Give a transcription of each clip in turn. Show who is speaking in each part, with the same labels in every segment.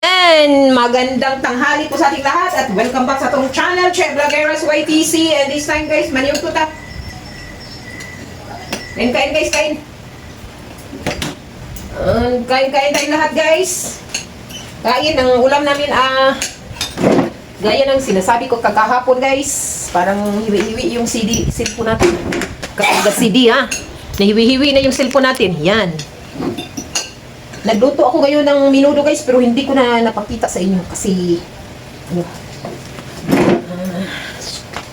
Speaker 1: Ayan, magandang tanghali po sa ating lahat at welcome back sa atong channel, Che Vlogeras YTC and this time guys, maniyog tuta. Kain, kain guys, kain. Uh, kain, kain tayo lahat guys. Kain, ang ulam namin ah, gaya ng sinasabi ko kagahapon guys, parang hiwi-hiwi yung CD, cellphone natin. Kapag CD ha, nahiwi-hiwi na yung cellphone natin, yan. Nagluto ako ngayon ng minudo guys, pero hindi ko na napakita sa inyo kasi ano, ah,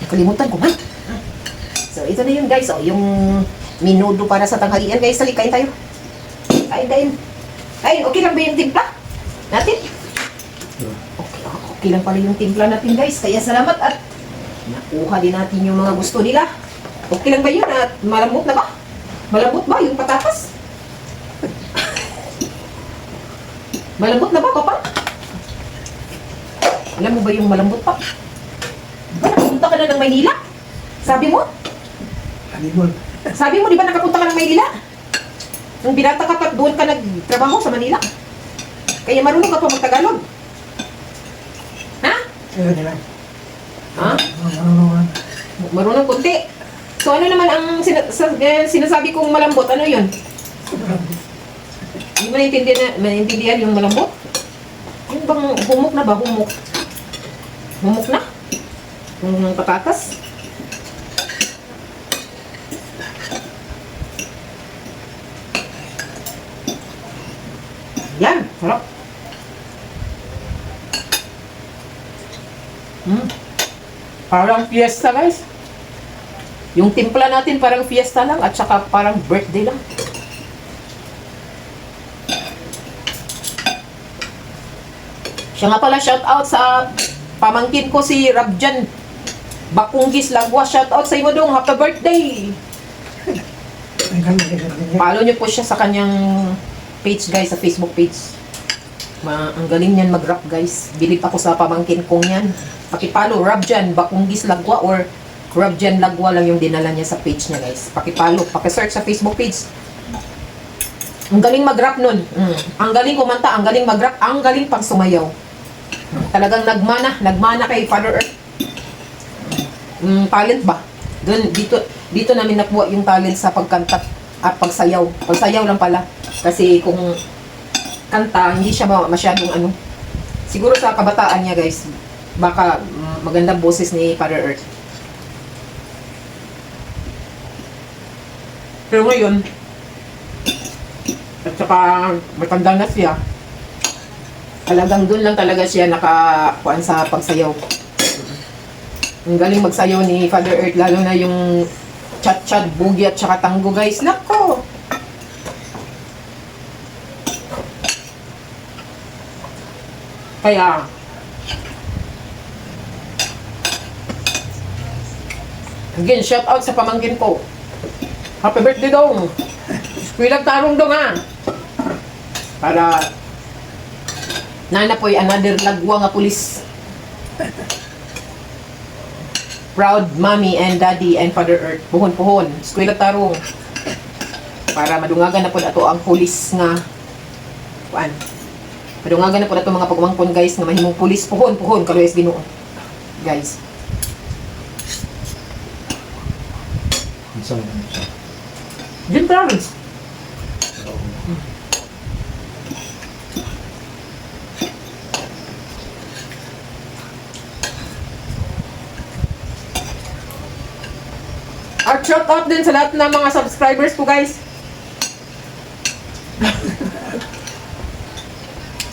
Speaker 1: nakalimutan ko man. So ito na yun guys, oh, yung minudo para sa tanghalian guys. Sali, kain tayo. Kain, kain. Kain, okay lang ba yung timpla? Natin? Okay, okay lang pala yung timpla natin guys. Kaya salamat at nakuha din natin yung mga gusto nila. Okay lang ba yun? At malambot na ba? Malambot ba yung patatas? Malambot na ba, Papa? Alam mo ba yung malambot pa? Ba, nakapunta ka na ng Maynila? Sabi mo?
Speaker 2: Alibol.
Speaker 1: Sabi mo, di ba nakapunta ka ng Maynila? Nung binata ka pa, doon ka nagtrabaho sa Manila. Kaya marunong ka pa magtagalog. Ha?
Speaker 2: Ayun na lang.
Speaker 1: Ha?
Speaker 2: Marunong
Speaker 1: Marunong kunti. So ano naman ang sina- sa- eh, sinasabi kong malambot? Ano yun? Hindi mo naintindihan, na, naintindihan yung malambot? Yung bang humok na ba? Humok. Humok na? Yung patatas? Yan, sarap. Mm. Parang fiesta guys. Yung timpla natin parang fiesta lang at saka parang birthday lang. Siya nga pala shout out sa pamangkin ko si Rabjan Bakunggis Lagwa. Shout out sa iyo dong. Happy birthday! Follow niyo po siya sa kanyang page guys, sa Facebook page. Ma ang galing niyan mag-rap guys. Bilip ako sa pamangkin kong yan. Pakipalo, Rabjan Bakunggis Lagwa or Rabjan Lagwa lang yung dinala niya sa page niya guys. Pakipalo, pakisearch sa Facebook page. Ang galing mag-rap nun. Mm. Ang galing kumanta, ang galing mag-rap, ang galing pang sumayaw. Talagang nagmana, nagmana kay Father Earth. Mm, talent ba? Doon, dito, dito namin nakuha yung talent sa pagkanta at pagsayaw. Pagsayaw lang pala. Kasi kung kanta, hindi siya ma- masyadong ano. Siguro sa kabataan niya guys, baka mm, magandang boses ni Father Earth. Pero ngayon, at saka matanda na siya, talagang doon lang talaga siya nakakuan sa pagsayaw. Ang galing magsayaw ni Father Earth, lalo na yung chat-chat, boogie at saka tango guys. Nako! Kaya, again, shout out sa pamangkin ko. Happy birthday daw! Kuya tarong daw nga! Para Nana po'y another lagwa nga pulis. Proud mommy and daddy and father earth. Puhon-puhon. Eskwela tarong. Para madungagan na po ato ang pulis nga kuan. Madungagan na po ato mga pagmangkon guys nga mahimong pulis puhon-puhon kaluyas Ginoo. Guys.
Speaker 2: Isang
Speaker 1: Jim shout out din sa lahat ng mga subscribers ko guys.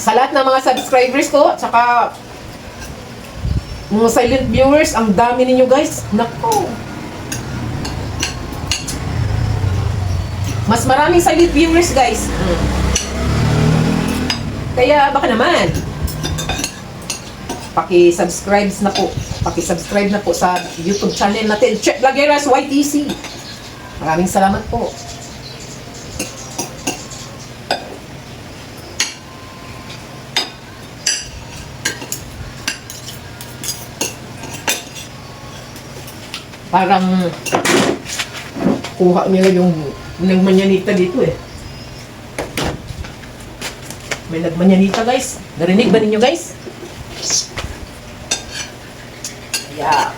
Speaker 1: sa lahat ng mga subscribers ko, at saka mga silent viewers, ang dami ninyo guys. Nako. Mas maraming silent viewers guys. Kaya baka naman, paki-subscribe na po. Paki-subscribe na po sa YouTube channel natin, Check Lageras YTC. Maraming salamat po. Parang kuha nila yung nagmanyanita dito eh. May nagmanyanita guys. Narinig ba ninyo guys? Yeah.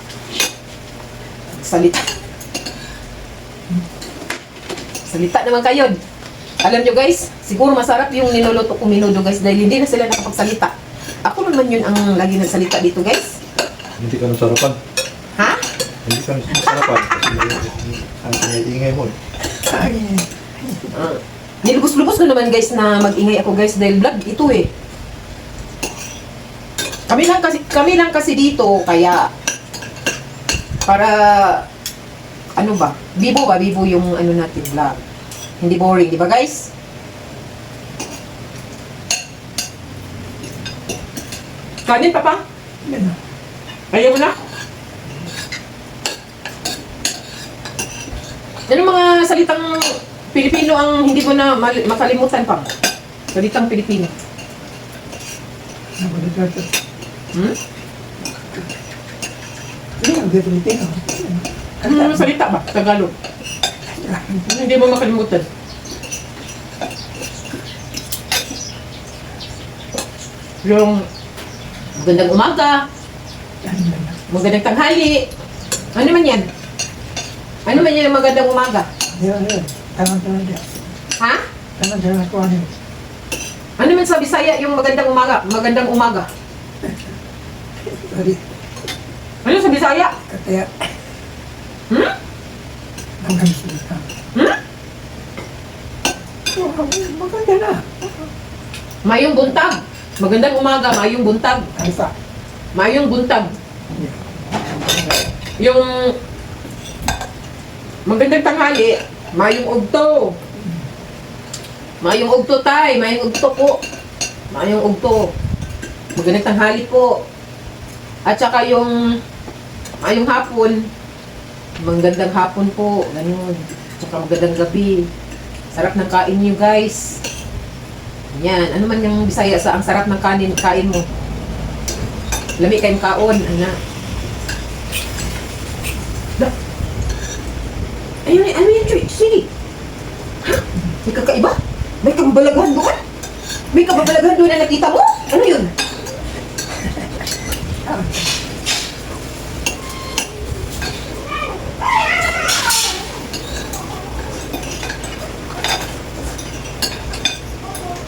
Speaker 1: Salita. Salita naman kayo. Alam nyo guys, siguro masarap yung niluluto kong minudo guys dahil hindi na sila nakapagsalita. Ako naman yun ang lagi nagsalita dito guys.
Speaker 3: Hindi ka nasarapan.
Speaker 1: Ha?
Speaker 3: Hindi ka nasarapan. Kasi ang ingay mo. eh.
Speaker 2: Ay,
Speaker 1: Uh, nilubos-lubos ko naman guys na mag-ingay ako guys dahil vlog ito eh. Kami lang kasi kami lang kasi dito kaya para ano ba? Bibo ba? Bibo yung ano natin vlog. Hindi boring, di ba guys? Kanin pa pa?
Speaker 2: yan na.
Speaker 1: Ayaw mo na? Ano mga salitang Pilipino ang hindi mo na makalimutan pa? Salitang Pilipino. Hmm?
Speaker 2: Pilipino.
Speaker 1: Ano mga salita ba? Tagalog. Hindi mo makalimutan? Yung magandang umaga, magandang tanghali. Ano man yan? Ano man yan ang magandang umaga?
Speaker 2: Yan, yan. Tangan-tangan dyan.
Speaker 1: Ha?
Speaker 2: Tangan-tangan ko ano.
Speaker 1: Ano man sa Bisaya yung magandang umaga? Magandang umaga.
Speaker 2: Sorry,
Speaker 1: Ano sa Bisaya?
Speaker 2: kataya.
Speaker 1: Hmm?
Speaker 2: Hanggang salita.
Speaker 1: Hmm?
Speaker 2: Oh, maganda na.
Speaker 1: Mayong buntag. Magandang umaga, mayong buntag.
Speaker 2: Alpha.
Speaker 1: Mayong buntag. Yung magandang tanghali, mayong ugto. Mayong ugto tay, mayong ugto po. Mayong ugto. Magandang tanghali po. At saka yung mayong hapon, magandang hapon po. Ganun. At saka magandang gabi. Sarap ng kain niyo guys. Yan. Ano man yung bisaya sa ang sarap ng kanin, kain mo. Lami kayong kaon, ana. Da. Ayun, ano yan, Choy? Sige. Ha? May kakaiba? May kababalaghan doon? May kababalaghan doon na nakita mo? Ano yun?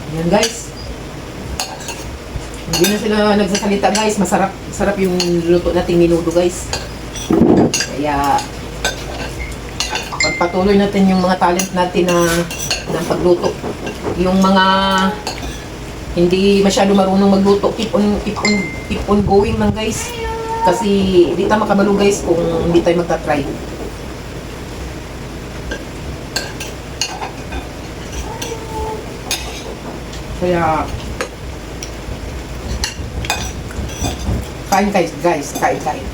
Speaker 1: Yan guys. Hindi na sila nagsasalita guys. Masarap, masarap yung luto nating minudo guys. Kaya pagpatuloy natin yung mga talent natin na ng pagluto. Yung mga hindi masyado marunong magluto, keep on keep on keep on going lang guys. Kasi hindi tayo makabalo guys kung hindi tayo magta-try. Kaya kain guys, guys, kain kain.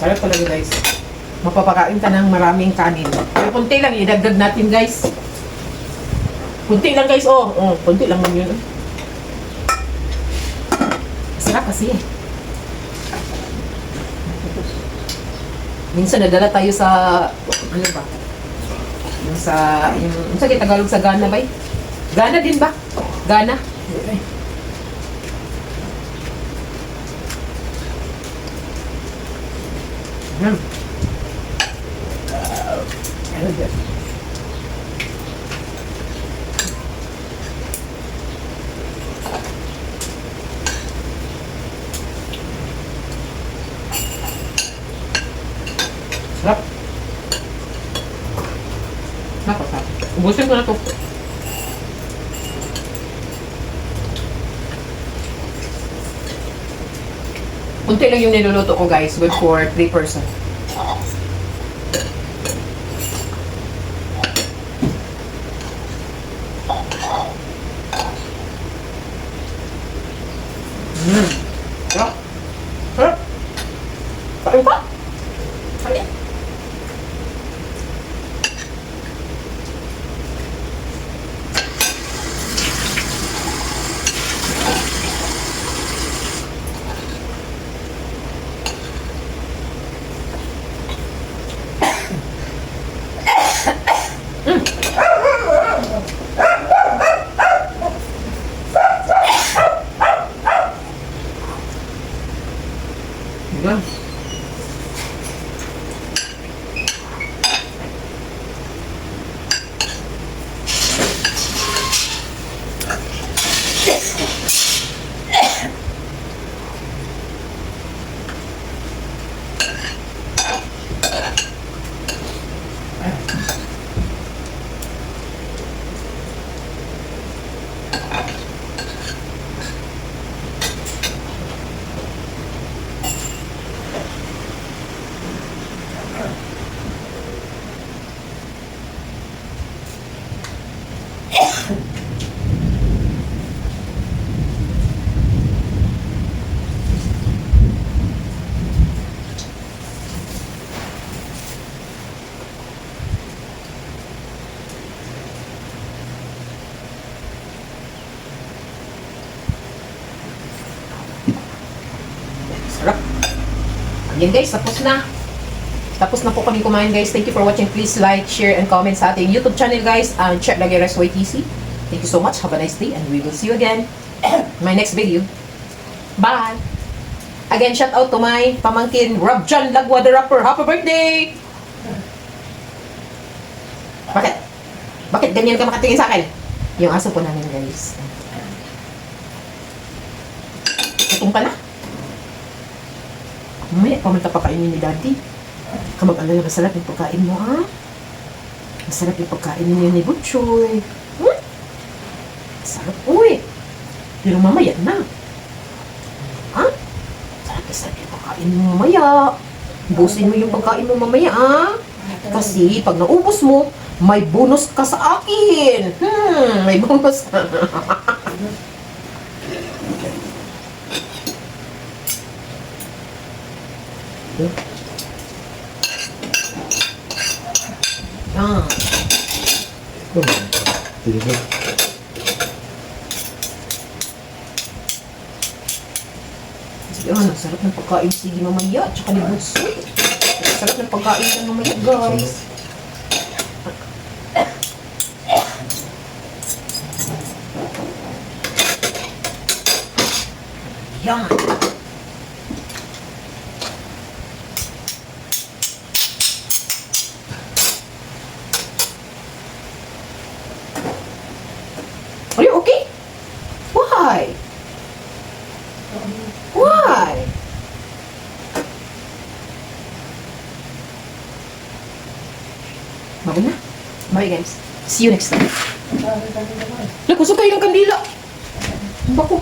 Speaker 1: Sarap, talaga guys. Mapapakain ka ng maraming kanin. Pero kunti lang, idagdag natin guys. Kunti lang guys, oh. oh kunti lang man yun. oh. Sarap kasi eh. Minsan nadala tayo sa, ano ba? Yung sa, yung, yung sa Tagalog sa Ghana ba eh? Ghana din ba? Ghana? Hmm.
Speaker 2: Ano dyan?
Speaker 1: Sarap. Sarap, sarap. Ubusin ko na to. Kunti lang yung niluluto ko guys, good for 3 person. Mm. Sarap. Ayan guys, tapos na. Tapos na po kami kumain guys. Thank you for watching. Please like, share, and comment sa ating YouTube channel guys. And check lagi RSYTC. Thank you so much. Have a nice day and we will see you again in my next video. Bye! Again, shout out to my pamangkin Rob John Lagwa the Rapper. Happy birthday! Bakit? Bakit ganyan ka makatingin sa akin? Yung aso po namin guys. Itong ka na. Mamaya pa man papakainin ni Daddy. Kamag-alala, masarap yung pagkain mo, ha? Masarap yung pagkain niyo ni Butchoy. Hmm? Masarap, uy. Pero mamaya na. Ha? Sarap na sarap yung pagkain mo mamaya. Busin mo yung pagkain mo mamaya, ha? Kasi pag naubos mo, may bonus ka sa akin. Hmm, may bonus ka. Yan.
Speaker 3: Deliver.
Speaker 1: Yan, ang sarap ng pagkain. Sige mamaya, tsaka ni Bunso. Ang sarap ng pagkain ng mamaya, guys. Yan. Are you okay? Why? Why? Bago na. Bye guys. See you next time. Nakusok kayo ng kandila. Bako.